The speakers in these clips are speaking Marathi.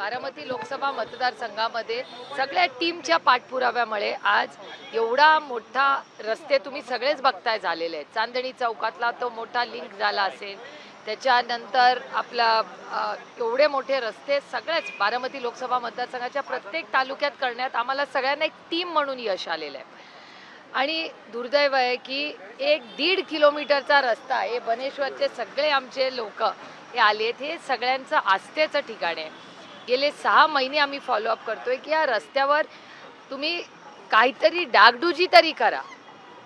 बारामती लोकसभा मतदारसंघामध्ये सगळ्या टीमच्या पाठपुराव्यामुळे आज एवढा मोठा रस्ते तुम्ही सगळेच बघताय झालेले आहेत. चांदणी चौकातला तो मोठा लिंक झाला असेल. त्याच्यानंतर आपला एवढे मोठे रस्ते सगळेच बारामती लोकसभा मतदारसंघाच्या प्रत्येक तालुक्यात करण्यात आम्हाला सगळ्यांना एक टीम म्हणून यश आलेलं आहे. आणि दुर्दैव आहे की एक दीड किलोमीटरचा रस्ता हे बनेश्वरचे सगळे आमचे लोक हे आलेत. हे सगळ्यांचं आस्थेचं ठिकाण आहे. गेले सहा महिने आम्ही फॉलोअप करतोय की या रस्त्यावर तुम्ही काहीतरी डागडुजी तरी करा.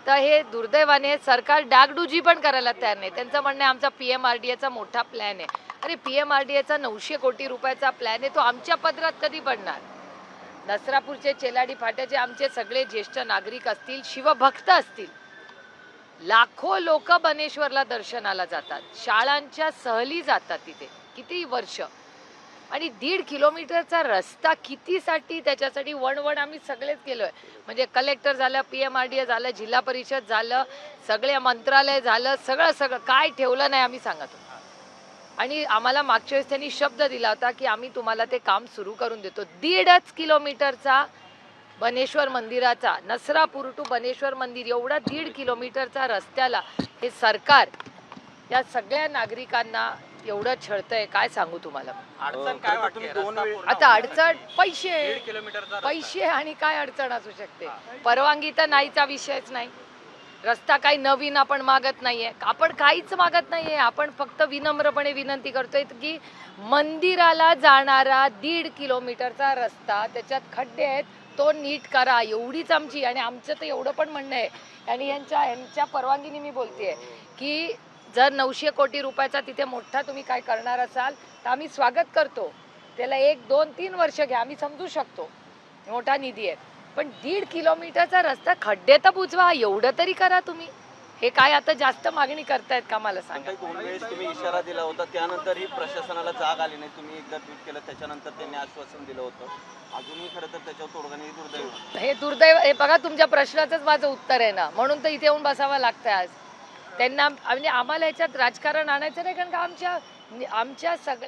तर हे दुर्दैवाने सरकार डागडुजी पण करायला तयार नाही. त्यांचं म्हणणं आहे आमचा पी एम आर डी एचा मोठा प्लॅन आहे. अरे पी एम आर डी एचा नऊशे कोटी रुपयाचा प्लॅन आहे तो आमच्या पदरात कधी पडणार? नसरापूरचे चेलाडी फाट्याचे आमचे सगळे ज्येष्ठ नागरिक असतील शिवभक्त असतील. लाखो लोक बनेश्वरला दर्शनाला जातात. शाळांच्या सहली जातात तिथे. किती वर्ष? आणि दीड किलोमीटरचा रस्ता कितीसाठी त्याच्यासाठी वणवण आम्ही सगळेच केलो आहे म्हणजे कलेक्टर झालं P M R D A झालं जिल्हा परिषद झालं सगळे मंत्रालय झालं सगळं सगळं. काय ठेवलं नाही आम्ही सांगत आणि आम्हाला मागच्या वेळेस त्यांनी शब्द दिला होता की आम्ही तुम्हाला ते काम सुरू करून देतो. दीडच किलोमीटरचा बनेश्वर मंदिराचा नसरापूर टू बनेश्वर मंदिर एवढा दीड किलोमीटरचा रस्त्याला हे सरकार या सगळ्या नागरिकांना एवढं छळतंय काय सांगू तुम्हाला? अडचण काय वाटते? दोन वेळ- आता अडचण पैसे किलोमीटरचा. पैसे आणि काय अडचण असू शकते? परवानगी तर नाहीचा विषयच नाही. रस्ता काही नवीन आपण मागत नाहीये. आपण काहीच मागत नाहीये. आपण फक्त विनम्रपणे विनंती करतोय की मंदिराला जाणारा दीड किलोमीटरचा रस्ता त्याच्यात खड्डे आहेत तो नीट करा. एवढीच आमची आणि आमचं तर एवढं पण म्हणणं आहे. आणि यांच्या यांच्या परवानगीने मी बोलतेय की जर नऊशे कोटी रुपयाचा तिथे मोठा तुम्ही काय करणार असाल तर आम्ही स्वागत करतो. त्याला एक दोन तीन वर्ष घ्या आम्ही समजू शकतो. मोठा निधी आहे. पण दीड किलोमीटरचा रस्ता खड्डे तर बुजवा एवढं तरी करा तुम्ही. हे काय आता जास्त मागणी करतायत का मला सांगा. काही दोन वेळेस तुम्ही इशारा दिला होता त्यानंतरही प्रशासनाला जाग आली नाही. तुम्ही एकदा ट्विट केलं त्याच्यानंतर त्यांनी आश्वासन दिलं होतं. अजूनही खरं तर त्याच्यावर तोडगा नाही हे दुर्दैव हे दुर्दैव हे बघा तुमच्या प्रश्नाचंच माझं उत्तर आहे ना. म्हणून तर इथे येऊन बसावं लागतंय आज. त्यांना म्हणजे आम्हाला याच्यात राजकारण आणायचं नाही कारण का आमच्या आमच्या सगळ्या